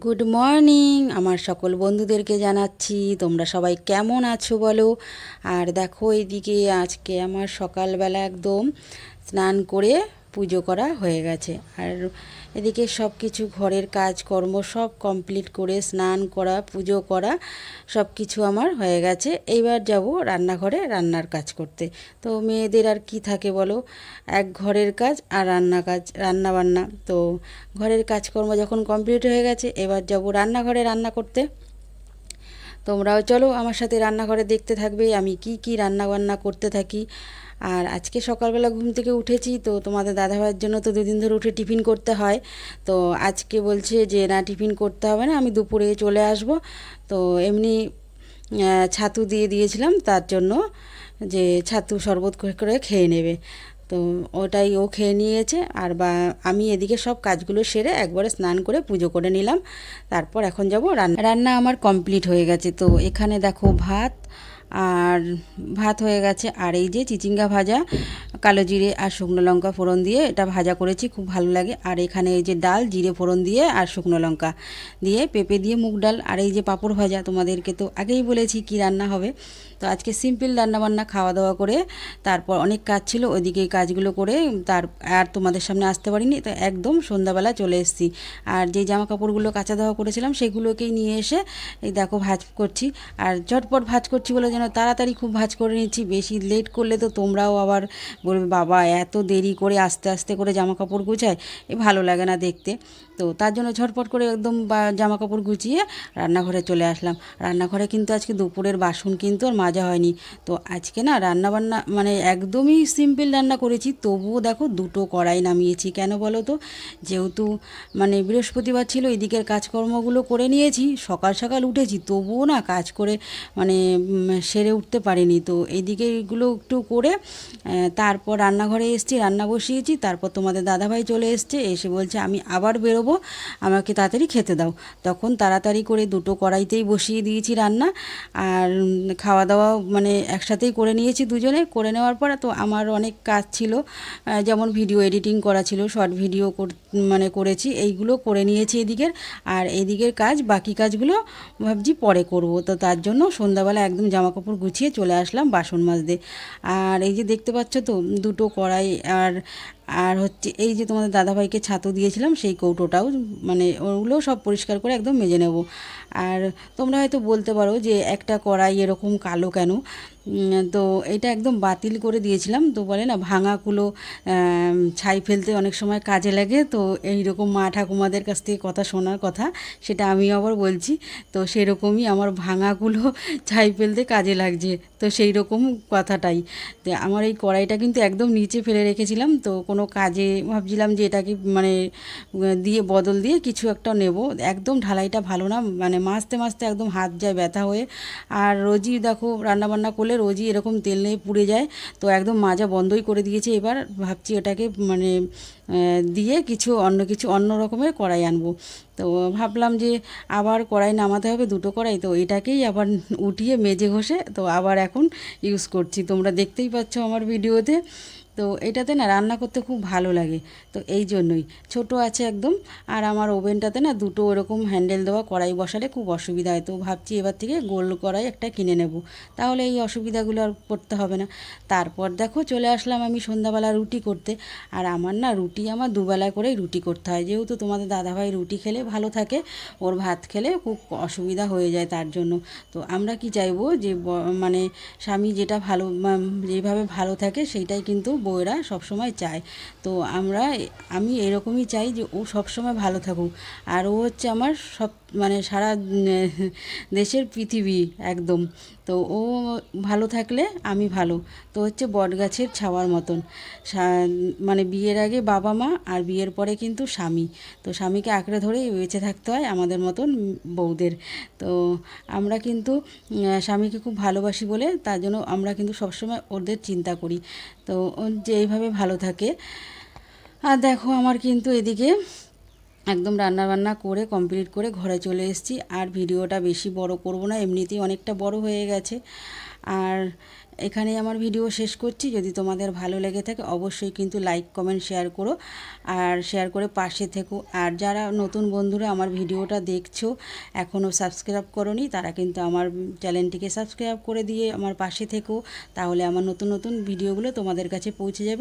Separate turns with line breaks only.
Good morning আমার সকল বন্ধুদেরকে জানাচ্ছি, তোমরা সবাই কেমন আছো বলো? আর দেখো, এইদিকে আজকে আমার সকালবেলা একদম স্নান করে পুজো করা হয়ে গেছে। আর এদিকে সব কিছু ঘরের কাজকর্ম সব কমপ্লিট করে স্নান করা, পুজো করা সব কিছু আমার হয়ে গেছে। এইবার যাব রান্নাঘরে রান্নার কাজ করতে। তো মেয়েদের আর কি থাকে বলো? এক ঘরের কাজ আর রান্না কাজ, রান্না বান্না। তো ঘরের কাজকর্ম যখন কমপ্লিট হয়ে গেছে, এবার যাব রান্নাঘরে রান্না করতে। তোমরাও চলো আমার সাথে রান্নাঘরে দেখতে থাকবে, আমি কি কি রান্না বান্না করতে থাকি। আর আজকে সকালবেলা ঘুম থেকে উঠেছি, তো তোমাদের দাদা ভাইয়ের জন্য তো দুদিন ধরে উঠে টিফিন করতে হয়। তো আজকে বলছে যে, না, টিফিন করতে হবে না, আমি দুপুরে চলে আসব। তো এমনি ছাতু দিয়ে দিয়েছিলাম, তার জন্য যে, ছাতু শরবত করে করে খেয়ে নেবে। তো ওটাই ও খেয়ে নিয়েছে আর বা আমি এদিকে সব কাজগুলো সেরে একবারে স্নান করে পুজো করে নিলাম। তারপর এখন যাব রান্না। রান্না আমার কমপ্লিট হয়ে গেছে। তো এখানে দেখো ভাত আর ভাত হয়ে গেছে। আর এই যে চিচিঙ্গা ভাজা কালো জিরে আর শুকনো লঙ্কা ফোড়ন দিয়ে এটা ভাজা করেছি, খুব ভালো লাগে। আর এখানে এই যে ডাল, জিরে ফোড়ন দিয়ে আর শুকনো লঙ্কা দিয়ে পেঁপে দিয়ে মুগ ডাল আর এই যে পাঁপড় ভাজা তোমাদেরকে তো আগেই বলেছি কি রান্না হবে। তো আজকে সিম্পল রান্নাবান্না খাওয়া দাওয়া করে তারপর অনেক কাজ ছিল, ওইদিকে কাজগুলো করে তার আর তোমাদের সামনে আসতে পারিনি, তো একদম সন্ধ্যাবেলা চলে এসেছি। আর যে জামা কাপড়গুলো কাঁচা দেওয়া করেছিলাম সেগুলোকেই নিয়ে এসে এই দেখো ভাজ করছি। আর ঝটপট ভাজ করছি বলে যেন তাড়াতাড়ি খুব ভাজ করে নিচ্ছি, বেশি লেট করলে তো তোমরাও আবার বলবে বাবা এত দেরি করে আস্তে আস্তে করে জামা কাপড় গুছায় এ ভালো লাগে না দেখতে। তো তার জন্য ঝটপট করে একদম জামা কাপড় গুছিয়ে রান্নাঘরে চলে আসলাম। রান্নাঘরে কিন্তু আজকে দুপুরের বাসন কিন্তু আর মাজা হয়নি। তো আজকে না রান্না বান্না মানে একদমই সিম্পল রান্না করেছি তবুও দেখো দুটো কড়াই নামিয়েছি। কেন বলো তো? যেহেতু মানে বৃহস্পতিবার ছিল এদিকের কাজকর্মগুলো করে নিয়েছি সকাল সকাল উঠেছি তবুও না কাজ করে মানে সেরে উঠতে পারিনি। তো এদিকে এগুলো একটু করে আহ, তারপর রান্নাঘরে এসেছি, রান্না বসিয়েছি, তারপর তোমাদের দাদাভাই চলে এসছে, এসে বলছে, আমি আবার বেরোবো, আমাকে তাড়াতাড়ি খেতে দাও। তখন তাড়াতাড়ি করে দুটো কড়াইতেই বসিয়ে দিয়েছি রান্না, আর খাওয়া দাওয়া মানে একসাথেই করে নিয়েছি দুজনে। করে নেওয়ার পর তো আমার অনেক কাজ ছিল যেমন ভিডিও এডিটিং করা ছিল, শর্ট ভিডিও মানে করেছি, এইগুলো করে নিয়েছি এদিকের। আর এদিকের কাজ, বাকি কাজগুলো ভাবছি পরে করব। তো তার জন্য সন্ধ্যাবেলা একদম জামা কাপড় গুছিয়ে চলে আসলাম বাসন মাজতে। আর এই যে দেখতে পাচ্ছ তো দুটো কড়াই আর আর হচ্ছে এই যে তোমাদের দাদাভাইকে ছাতু দিয়েছিলাম, সেই কৌটোটাও মানে ওগুলোও সব পরিষ্কার করে একদম মেজে নেব। আর তোমরা হয়তো বলতে পারো যে একটা কড়াই এরকম কালো কেন? তো এটা একদম বাতিল করে দিয়েছিলাম। তো বলে না ভাঙাগুলো আম, ছাই ফেলতে অনেক সময় কাজে লাগে। তো এই রকম মা ঠাকুমাদের কাছ থেকে কথা শোনার কথা সেটা আমি আবার বলছি। তো সেরকমই আমার ভাঙাগুলো ছাই ফেলতে কাজে লাগছে। তো সেই রকম কথাটাই। তো আমার এই কড়াইটা কিন্তু একদম নিচে ফেলে রেখেছিলাম। তো কোনো কাজে ভাবছিলাম যে এটাকে মানে দিয়ে বদল দিয়ে কিছু একটা নেব। একদম ঢালাইটা ভালো না মানে মাছতে মাছতে একদম হাত যায় ব্যথা হয়ে। আর রোজই দেখো রান্নাবান্না করলে রোজই এরকম তেল নিয়ে পুড়ে যায়। তো একদম মাজা বন্ধই করে দিয়েছে এবার। ভাবছি এটাকে মানে দিয়ে কিছু অন্য কিছু অন্য রকমের কড়াই আনব। তো ভাবলাম যে আবার কড়াই নামাতে হবে দুটো কড়াই। তো এটাকেই আবার উঠিয়ে মেজে ঘষে তো আবার এখন ইউজ করছি। তোমরা দেখতেই পাচ্ছ আমার ভিডিওতে। তো এটাতে না রান্না করতে খুব ভালো লাগে। তো এই জন্যই। ছোট আছে একদম, আর আমার ওভেনটাতে না দুটো ওরকম হ্যান্ডেল দেওয়া, কড়াই বসালে খুব অসুবিধা হয়। তো ভাবছি এবার থেকে গোল কড়াই একটা কিনে নেব। তাহলে এই অসুবিধাগুলো আর করতে হবে না। তারপর দেখো চলে আসলাম আমি সন্ধ্যাবেলা রুটি করতে। আর আমার না রুটি আমার দুবেলায় করেই রুটি করতে হয়। যেহেতু তোমাদের দাদাভাই রুটি খেলে ভালো থাকে, ওর ভাত খেলে খুব অসুবিধা হয়ে যায় তার জন্য। তো আমরা কি চাইব যে মানে স্বামী যেটা ভালো যেভাবে ভালো থাকে সেইটাই কিন্তু বউয়েরা সবসময় চায়। তো আমরা, আমি এরকমই চাই যে ও সবসময় ভালো থাকুক। আর ও হচ্ছে আমার সব মানে সারা দেশের পৃথিবী একদম। তো ও ভালো থাকলে আমি ভালো। তো হচ্ছে বটগাছের ছাওয়ার মতন। মানে বিয়ের আগে বাবা মা আর বিয়ের পরে কিন্তু স্বামী। তো স্বামীকে আঁকড়ে ধরেই বেঁচে থাকতে হয় আমাদের মতন বউদের। তো আমরা কিন্তু স্বামীকে খুব ভালোবাসি বলে তার জন্য আমরা কিন্তু সবসময় ওদের চিন্তা করি। তো যে এইভাবে ভালো থাকে। আর দেখো আমার কিন্তু এদিকে একদম রান্না বান্না করে কমপ্লিট করে ঘরে চলে এসেছি। আর ভিডিওটা বেশি বড় করব না, এমনিতেই অনেকটা বড় হয়ে গেছে। আর এখানে আমার ভিডিও শেষ করছি। যদি তোমাদের ভালো লেগে থাকে, অবশ্যই কিন্তু লাইক কমেন্ট শেয়ার করো। আর শেয়ার করে পাশে থেকো। আর যারা নতুন বন্ধুরা আমার ভিডিওটা দেখছ এখনও সাবস্ক্রাইব করনি, তারা কিন্তু আমার চ্যানেলটিকে সাবস্ক্রাইব করে দিয়ে আমার পাশে থেকো। তাহলে আমার নতুন নতুন ভিডিওগুলো তোমাদের কাছে পৌঁছে যাবে।